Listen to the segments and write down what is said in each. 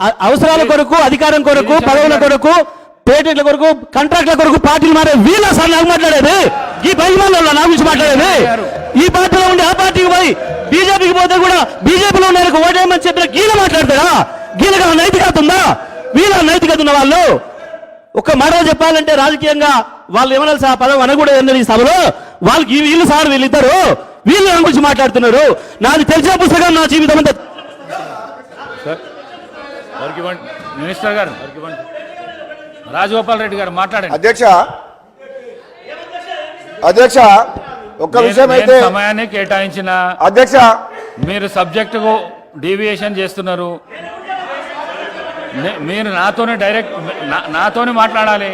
అ- అవసరాల కొరకు అధికారం కొరకు పదవుల కొరకు పేటెంట్ల కొరకు కాంట్రాక్ట్ల కొరకు పార్టీలు మారే వీళ్ళ సార్ నాకు మాట్లాడేది. ఈ మంది నా గురించి మాట్లాడేది. ఈ పార్టీలో ఉండి ఆ పార్టీకి పోయి బీజేపీకి పోతే కూడా బీజేపీలో ఉన్న ఓటేయమని చెప్పిన గీల మాట్లాడతారా? గీలకు నైతికత ఉందా? వీళ్ళ నైతికత ఉన్న వాళ్ళు. ఒక మాట చెప్పాలంటే రాజకీయంగా వాళ్ళు ఏమన్నా సార్ పదం అనకూడదు ఈ సభలో? వాళ్ళకి వీళ్ళు సార్ వీళ్ళిద్దరు వీళ్ళు నా గురించి మాట్లాడుతున్నారు. నాది తెలిసిన పుస్తకం నా జీవితం అంతా వారికి ఇవ్వండి మినిస్టర్ గారు వారికి ఇవ్వండి రాజగోపాల్ రెడ్డి గారు మాట్లాడండి. అధ్యక్ష అధ్యక్ష ఒక్క విషయం అయితే సమయాన్ని కేటాయించిన అధ్యక్ష. మీరు సబ్జెక్టుకు డీవియేషన్ చేస్తున్నారు. మీరు నాతోనే డైరెక్ట్ నాతోనే మాట్లాడాలి.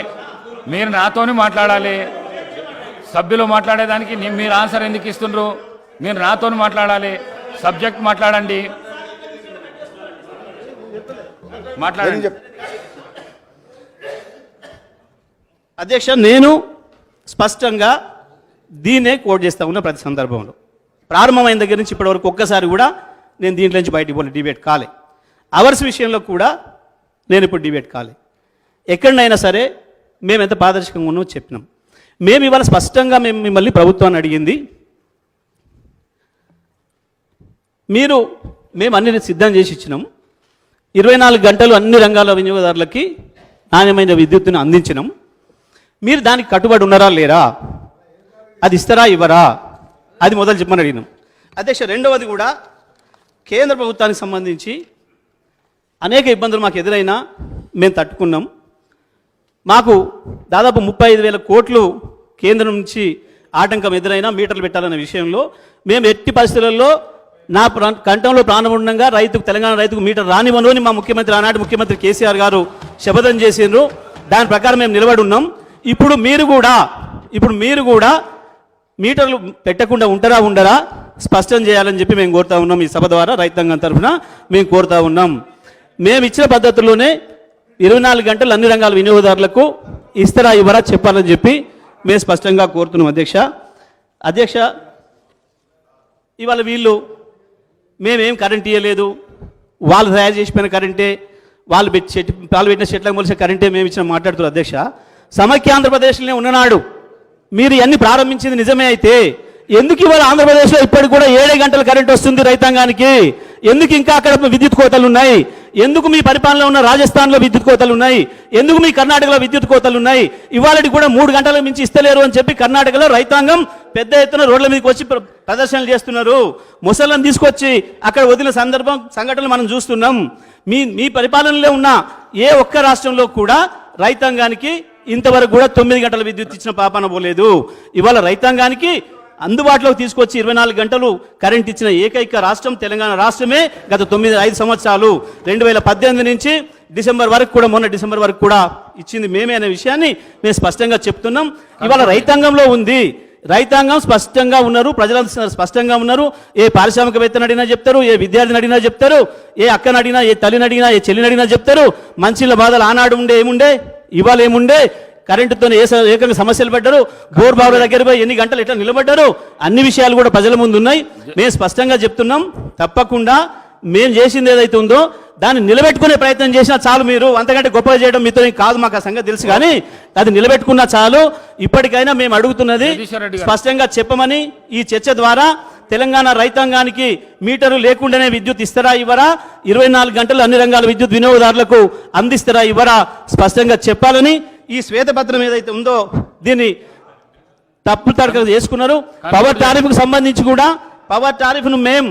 మీరు నాతోనే మాట్లాడాలి. సభ్యులు మాట్లాడేదానికి మీరు ఆన్సర్ ఎందుకు ఇస్తుండ్రు? మీరు నాతోనే మాట్లాడాలి. సబ్జెక్ట్ మాట్లాడండి. మాట్లాడండి. అధ్యక్ష నేను స్పష్టంగా దీన్నే కోట్ చేస్తా ఉన్నా ప్రతి సందర్భంలో. ప్రారంభమైన దగ్గర నుంచి ఇప్పటివరకు ఒక్కసారి కూడా నేను దీంట్లో నుంచి బయటికి పోలే డిబేట్ కాలే. అవర్స్ విషయంలో కూడా నేను ఇప్పుడు డిబేట్ కాలే. ఎక్కడైనా సరే మేము ఎంత పారదర్శకంగా ఉన్నామో చెప్పినాం. మేము ఇవాళ స్పష్టంగా మేము మిమ్మల్ని ప్రభుత్వాన్ని అడిగింది మీరు మేము అన్ని సిద్ధం చేసి ఇచ్చినాం. ఇరవై నాలుగు గంటలు అన్ని రంగాల వినియోగదారులకి నాణ్యమైన విద్యుత్తును అందించినాం. మీరు దానికి కట్టుబడి ఉన్నారా లేరా? అది ఇస్తారా ఇవ్వరా? అది మొదలు చెప్పమని అడిగినాం. అధ్యక్ష రెండవది కూడా కేంద్ర ప్రభుత్వానికి సంబంధించి అనేక ఇబ్బందులు మాకు ఎదురైనా మేము తట్టుకున్నాం. మాకు దాదాపు ముప్పై ఐదు వేల కోట్లు కేంద్రం నుంచి ఆటంకం ఎదురైనా మీటర్లు పెట్టాలనే విషయంలో మేము ఎట్టి పరిస్థితులలో నా ప్రా- కంఠంలో ప్రాణం ఉండగా రైతుకు తెలంగాణ రైతుకు మీటర్ రానివ్వను అని మా ముఖ్యమంత్రి ఆనాటి ముఖ్యమంత్రి కేసీఆర్ గారు శపథం చేసిండ్రు. దాని ప్రకారం మేము నిలబడి ఉన్నాం. ఇప్పుడు మీరు కూడా ఇప్పుడు మీరు కూడా మీటర్లు పెట్టకుండా ఉంటారా ఉండరా? స్పష్టం చేయాలని చెప్పి మేము కోరుతా ఉన్నాం ఈ సభ ద్వారా రైతాంగం తరఫున మేము కోరుతా ఉన్నాం. మేము ఇచ్చిన పద్ధతిలోనే ఇరవై నాలుగు గంటలు అన్ని రంగాల వినియోగదారులకు ఇస్తారా ఇవ్వరా చెప్పాలని చెప్పి మేము స్పష్టంగా కోరుతున్నాం అధ్యక్ష. అధ్యక్ష ఇవాళ వీళ్ళు మేమేం కరెంట్ ఇవ్వలేదు వాళ్ళు తయారు చేసిపోయిన కరెంటే వాళ్ళు పెట్టి చెట్టు వాళ్ళు పెట్టిన చెట్లకు మొలిసే కరెంటే మేము ఇచ్చిన మాట్లాడుతున్నారు. అధ్యక్ష సమైక్య ఆంధ్రప్రదేశ్లోనే ఉన్ననాడు. మీరు ఇవన్నీ ప్రారంభించింది నిజమే అయితే ఎందుకు ఇవాళ ఆంధ్రప్రదేశ్లో ఇప్పటికి కూడా ఏడే గంటల కరెంట్ వస్తుంది రైతాంగానికి? ఎందుకు ఇంకా అక్కడ విద్యుత్ కోతలు ఉన్నాయి? ఎందుకు మీ పరిపాలనలో ఉన్న రాజస్థాన్లో విద్యుత్ కోతలు ఉన్నాయి? ఎందుకు మీ కర్ణాటకలో విద్యుత్ కోతలు ఉన్నాయి? ఇవాళకి కూడా మూడు గంటల మించి ఇస్తలేరు అని చెప్పి కర్ణాటకలో రైతాంగం పెద్ద ఎత్తున రోడ్ల మీదకి వచ్చి ప్ర- ప్రదర్శనలు చేస్తున్నారు. ముసళ్ళను తీసుకొచ్చి అక్కడ వదిలిన సందర్భం సంఘటనలు మనం చూస్తున్నాం. మీ మీ పరిపాలనలో ఉన్న ఏ ఒక్క రాష్ట్రంలో కూడా రైతాంగానికి ఇంతవరకు కూడా తొమ్మిది గంటల విద్యుత్ ఇచ్చిన పాపన పోలేదు. ఇవాళ రైతాంగానికి అందుబాటులోకి తీసుకొచ్చి ఇరవై నాలుగు గంటలు కరెంట్ ఇచ్చిన ఏకైక రాష్ట్రం తెలంగాణ రాష్ట్రమే గత తొమ్మిది ఐదు సంవత్సరాలు. రెండు వేల పద్దెనిమిది నుంచి డిసెంబర్ వరకు కూడా మొన్న డిసెంబర్ వరకు కూడా ఇచ్చింది మేమే అనే విషయాన్ని మేము స్పష్టంగా చెప్తున్నాం. ఇవాళ రైతాంగంలో ఉంది. రైతాంగం స్పష్టంగా ఉన్నారు. ప్రజలంతా స్పష్టంగా ఉన్నారు. ఏ పారిశ్రామికవేత్తను అడిగినా చెప్తారు ఏ విద్యార్థిని అడిగినా చెప్తారు ఏ అక్కని అడిగినా ఏ తల్లిని అడిగినా ఏ చెల్లిని అడిగినా చెప్తారు. మంచిల బాధలు ఆనాడు ఉండే ఏముండే? ఇవాళ ఏముండే? కరెంటుతో ఏ ఏకంగా సమస్యలు పడ్డారు? బోర్ బావుల దగ్గర పోయి ఎన్ని గంటలు ఎట్లా నిలబడ్డారు? అన్ని విషయాలు కూడా ప్రజల ముందు ఉన్నాయి. మేము స్పష్టంగా చెప్తున్నాం తప్పకుండా మేము చేసింది ఏదైతే ఉందో దాన్ని నిలబెట్టుకునే ప్రయత్నం చేసినా చాలు మీరు. అంతకంటే గొప్పగా చేయడం మీతో కాదు మాకు ఆ సంగతి తెలుసు కానీ అది నిలబెట్టుకున్నా చాలు. ఇప్పటికైనా మేము అడుగుతున్నది. స్పష్టంగా చెప్పమని ఈ చర్చ ద్వారా తెలంగాణ రైతాంగానికి మీటరు లేకుండానే విద్యుత్ ఇస్తారా ఇవ్వరా? ఇరవై నాలుగు గంటలు అన్ని రంగాల విద్యుత్ వినియోగదారులకు అందిస్తారా ఇవ్వరా? స్పష్టంగా చెప్పాలని ఈ శ్వేతపత్రం ఏదైతే ఉందో దీన్ని తప్పు తడకలు చేసుకున్నారు. పవర్ టారిఫ్కు సంబంధించి కూడా పవర్ టారిఫ్ను మేం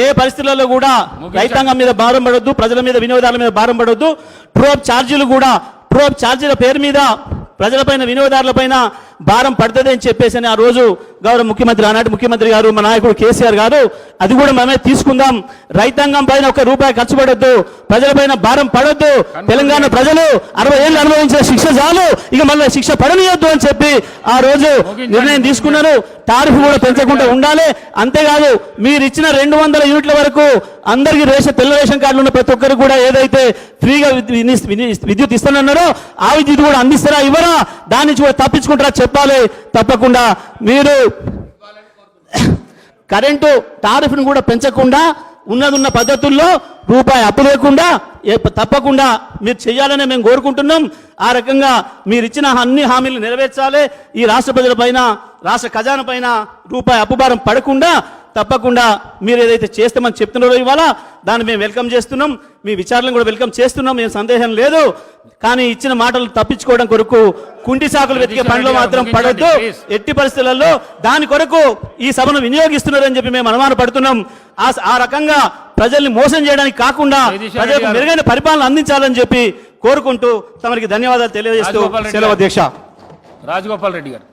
ఏ పరిస్థితులలో కూడా రైతాంగం మీద భారం పడొద్దు ప్రజల మీద వినియోగదారుల మీద భారం పడొద్దు. ట్రోప్ ఛార్జీలు కూడా ట్రోప్ ఛార్జీల పేరు మీద ప్రజలపైన వినియోగదారులపైన భారం పడుతుంది అని చెప్పేసి అని ఆ రోజు గౌరవ ముఖ్యమంత్రి ఆనాటి ముఖ్యమంత్రి గారు మా నాయకుడు కేసీఆర్ గారు అది కూడా మనమే తీసుకుందాం. రైతాంగం పైన ఒక రూపాయి ఖర్చు పడొద్దు ప్రజలపైన భారం పడొద్దు. తెలంగాణ ప్రజలు అరవై ఏళ్ళు అనుభవించిన శిక్ష చాలు. ఇక మళ్ళీ శిక్ష పడనీయొద్దు అని చెప్పి ఆ రోజు నిర్ణయం తీసుకున్నారు. టారిఫ్ కూడా పెంచకుండా ఉండాలి. అంతేకాదు మీరు ఇచ్చిన రెండు వందల యూనిట్ల వరకు అందరికీ రేషన్ తెల్ల రేషన్ కార్డులు ఉన్న ప్రతి ఒక్కరు కూడా ఏదైతే ఫ్రీగా విద్యుత్ ఇస్తానన్నారో ఆ విద్యుత్ కూడా అందిస్తారా ఇవ్వరా? దాని నుంచి కూడా తప్పించుకుంటారా చెప్పాలి తప్పకుండా. మీరు కరెంటు టారిఫ్ను కూడా పెంచకుండా ఉన్నదున్న పద్ధతుల్లో రూపాయి అప్పు లేకుండా తప్పకుండా మీరు చేయాలని మేము కోరుకుంటున్నాం. ఆ రకంగా మీరు ఇచ్చిన అన్ని హామీలు నెరవేర్చాలి. ఈ రాష్ట్ర ప్రజల పైన రాష్ట్ర ఖజానా పైన రూపాయి అప్పుభారం పడకుండా తప్పకుండా మీరు ఏదైతే చేస్తామని చెప్తున్నారో ఇవాళ దాన్ని మేము వెల్కమ్ చేస్తున్నాం. మీ విచారణను కూడా వెల్కమ్ చేస్తున్నాం. ఏం సందేహం లేదు. కానీ ఇచ్చిన మాటలు తప్పించుకోవడం కొరకు కుంటి సాకులు వెతికే పనిలో మాత్రం పడద్దు. ఎట్టి పరిస్థితులలో దాని కొరకు ఈ సభను వినియోగిస్తున్నారని చెప్పి మేము అనుమాన పడుతున్నాం. ఆ ఆ రకంగా ప్రజల్ని మోసం చేయడానికి కాకుండా ప్రజలకు. మెరుగైన పరిపాలన అందించాలని చెప్పి కోరుకుంటూ తమరికి ధన్యవాదాలు తెలియజేస్తూ సెలవు. అధ్యక్ష. రాజగోపాల్ రెడ్డి గారు.